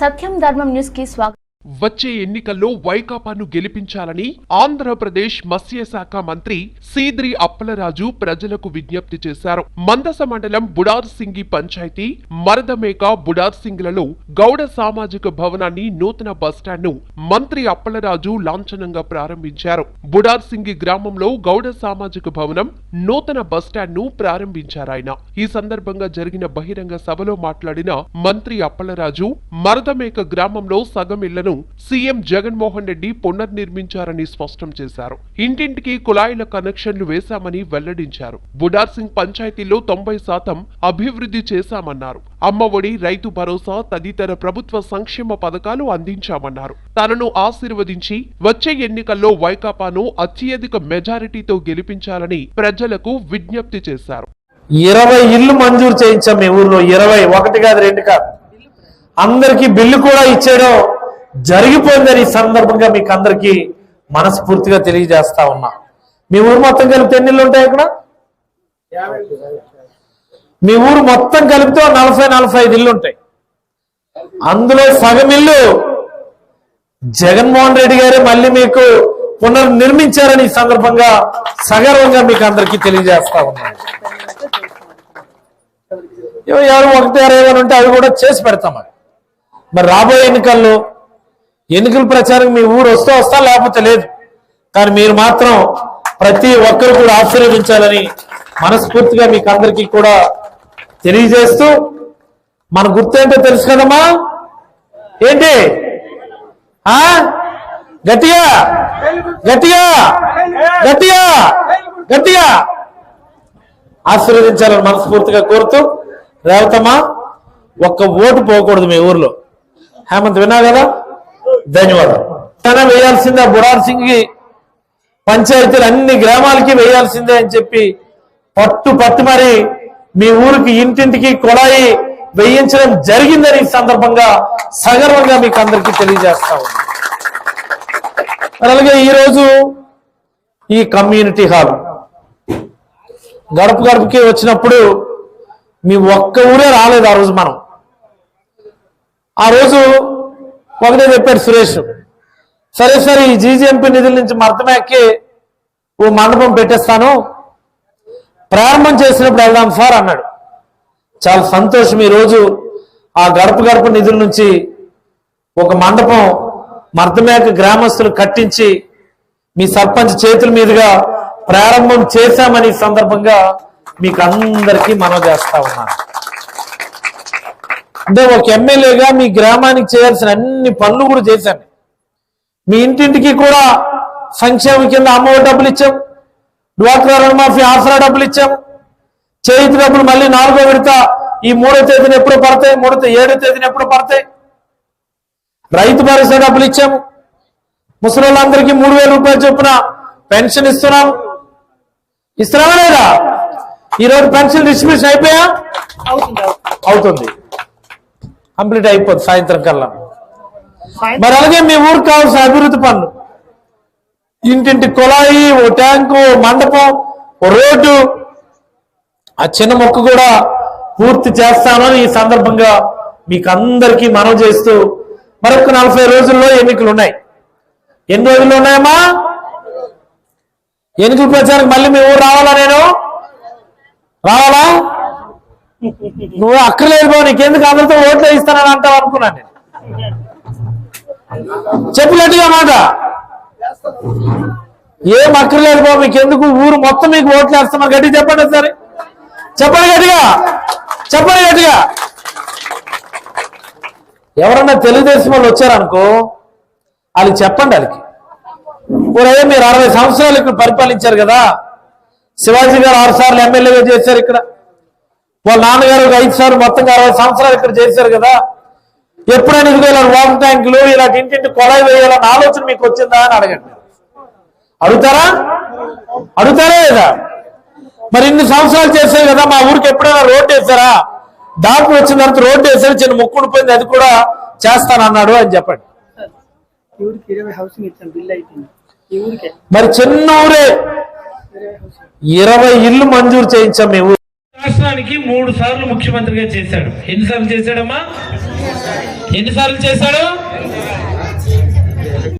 సత్యం ధర్మం న్యూస్ కి స్వాగతం వచ్చే ఎన్నికల్లో వైకాపాను గెలిపించాలని ఆంధ్రప్రదేశ్ మత్స్యశాఖ మంత్రి సీద్రి అప్పలరాజు ప్రజలకు విజ్ఞప్తి చేశారు. మందస మండలం బుడార్సింగి పంచాయతీ మరదమేక బుడార్సింగ్లలో గౌడ సామాజిక భవనాన్ని నూతన బస్టాండ్ను మంత్రి అప్పలరాజు లాంఛనంగా ప్రారంభించారు. బుడార్సింగి గ్రామంలో గౌడ సామాజిక భవనం నూతన బస్టాండ్ను ప్రారంభించారాయన ఈ సందర్భంగా జరిగిన బహిరంగ సభలో మాట్లాడిన మంత్రి అప్పలరాజు మరదమేక గ్రామంలో సగం ఇళ్ళను సీఎం జగన్మోహన్ రెడ్డి పునర్నిర్మించారని స్పష్టం చేశారు. ఇంటింటికి కుళాయిల కనెక్షన్లు వేశామని వెల్లడించారు. బుడార్సింగ్ పంచాయతీలో తొంభై శాతం అభివృద్ధి చేశామన్నారు. అమ్మఒడి రైతు భరోసా తదితర ప్రభుత్వ సంక్షేమ పథకాలు అందించామన్నారు. తనను ఆశీర్వదించి వచ్చే ఎన్నికల్లో వైకాపాను అత్యధిక మెజారిటీతో గెలిపించాలని ప్రజలకు విజ్ఞప్తి చేశారు. ఇరవై ఇల్లు మంజూరు చేయించాం మీ ఊర్లో. ఇరవై. ఒకటి కాదు రెండు కాదు. అందరికి బిల్లు కూడా ఇచ్చేయడం జరిగిపోయిందని ఈ సందర్భంగా మీకు అందరికీ మనస్ఫూర్తిగా తెలియజేస్తా ఉన్నా. మీ ఊరు మొత్తం కలిపితే ఎన్ని ఇల్లు ఉంటాయి ఇక్కడ మీ ఊరు మొత్తం కలిపితే నలభై నలభై ఐదు ఇల్లు ఉంటాయి. అందులో సగం ఇల్లు జగన్మోహన్ రెడ్డి గారే మళ్ళీ మీకు పునర్నిర్మించారని ఈ సందర్భంగా సగర్వంగా మీకు అందరికీ తెలియజేస్తా ఉన్నాను ఎవరు ఒకటి అరేవని ఉంటే అవి కూడా చేసి పెడతాం మరి. మరి రాబోయే ఎన్నికల్లో ఎన్నికల ప్రచారం మీ ఊరు వస్తే వస్తా లేకపోతే లేదు. కానీ మీరు మాత్రం ప్రతి ఒక్కరు కూడా ఆశీర్వదించాలని మనస్ఫూర్తిగా మీకు అందరికీ కూడా తెలియజేస్తూ మన గుర్తేంటో తెలుసు కదమ్మా? ఏంటి? ఆ? గట్టిగా? గట్టిగా? గట్టిగా? గట్టిగా? ఆశీర్వదించాలని మనస్ఫూర్తిగా కోరుతూ రేవతమ్మా ఒక్క ఓటు పోకూడదు మీ ఊర్లో. హేమంత్ విన్నా కదా? ధన్యవాదాలు. తన వేయాల్సిందే బురార్ సింగ్కి పంచాయతీలు అన్ని గ్రామాలకి వేయాల్సిందే అని చెప్పి పట్టు పట్టు మరి మీ ఊరికి ఇంటింటికి కొడాయి వేయించడం జరిగిందని ఈ సందర్భంగా సగర్వంగా మీకు అందరికీ తెలియజేస్తా ఉన్నాను అలాగే ఈరోజు ఈ కమ్యూనిటీ హాల్ గడప గడపకి వచ్చినప్పుడు మీ ఒక్క ఊరే రాలేదు ఆ రోజు మనం. ఆ రోజు ఒకటే చెప్పాడు సురేష్. సరే సరే ఈ జీజీఎంపీ నిధుల నుంచి మర్తమెక్కి ఓ మండపం పెట్టేస్తాను. ప్రారంభం చేసినప్పుడు వెళ్దాం సార్ అన్నాడు. చాలా సంతోషం ఈ రోజు. ఆ గడప గడప నిధుల నుంచి ఒక మండపం మర్దమేక గ్రామస్తులు కట్టించి మీ సర్పంచ్ చేతుల మీదుగా ప్రారంభం చేశామని సందర్భంగా మీకు అందరికీ మనం చేస్తా ఉన్నాను. అంటే ఒక ఎమ్మెల్యేగా మీ గ్రామానికి చేయాల్సిన అన్ని పనులు కూడా చేశాను. మీ ఇంటింటికి కూడా సంక్షేమం కింద అమ్మఒడి డబ్బులు ఇచ్చాం. డ్వాక్రా రుణమాఫీ ఆసరా డబ్బులు ఇచ్చాం. చేతి డబ్బులు మళ్ళీ నాలుగో విడత ఈ మూడో తేదీన ఎప్పుడు పడతాయి మూడో ఏడో తేదీన ఎప్పుడు పడతాయి. రైతు భరోసా డబ్బులు ఇచ్చాము. ముసలిళ్ళందరికీ మూడు వేల రూపాయలు చొప్పున పెన్షన్ ఇస్తున్నాం. ఇస్తున్నామా లేదా? ఈరోజు పెన్షన్ డిస్ట్రిబ్యూషన్ అయిపోయా? అవుతుంది. కంప్లీట్ అయిపోతుంది సాయంత్రం కల్లా. మరి అలాగే మీ ఊరికి కావాల్సిన అభివృద్ధి పనులు. ఇంటింటి కుళాయి ఓ ట్యాంకు ఓ మండపం ఓ రోడ్డు. ఆ చిన్న మొక్క కూడా పూర్తి చేస్తానని ఈ సందర్భంగా మీకు అందరికీ మనవి చేస్తూ మరొక నలభై రోజుల్లో ఎన్నికలు ఉన్నాయి ఎన్ని రోజులు ఉన్నాయమ్మా? ఎన్నికల ప్రచారం మళ్ళీ మీ ఊరు రావాలా నేను? రావాలా? నువ్వు అక్కర్లేదు బాబు నీకెందుకు అందరితో ఓట్లు ఇస్తానని అంటావు అనుకున్నాను నేను. చెప్పినట్టుగా మాట. ఏం అక్కర్లేదు బాబు మీకెందుకు ఊరు మొత్తం మీకు ఓట్లు వేస్తామని గట్టిగా చెప్పండి సరే చెప్పండి గట్టిగా. చెప్పండి గట్టిగా. ఎవరన్నా తెలుగుదేశం వాళ్ళు వచ్చారనుకో వాళ్ళకి చెప్పండి వాళ్ళకి. ఊరే మీరు అరవై సంవత్సరాలు ఇక్కడ పరిపాలించారు కదా. శివాజీ గారు ఆరు సార్లు ఎమ్మెల్యేగా చేశారు ఇక్కడ. వాళ్ళ నాన్నగారు ఒక ఐదు సార్లు మొత్తంగా అరవై సంవత్సరాలు ఇక్కడ చేశారు కదా. ఎప్పుడైనా ఇదిగో ఇలా వాటర్ ట్యాంకులు ఇలాంటి ఇంటింటి కొలాయి వేయాలన్న ఆలోచన మీకు వచ్చిందా అని అడగండి. అడుగుతారా? అడుగుతారా లేదా? మరి ఇన్ని సంవత్సరాలు చేశారు కదా మా ఊరికి ఎప్పుడైనా రోడ్డు వేసారా డాక్టర్ వచ్చిన తర్వాత రోడ్డు వేసారు చిన్న ముక్కుడు పోయింది అది కూడా చేస్తానన్నాడు అని చెప్పండి. మరి చిన్న ఊరే. ఇరవై ఇల్లు మంజూరు చేయించాం మీ ఊరు రాష్ట్ర రాష్ట్రానికి మూడు సార్లు ముఖ్యమంత్రిగా చేశాడు. ఎన్నిసార్లు చేశాడమ్మా? ఎన్నిసార్లు చేశాడు?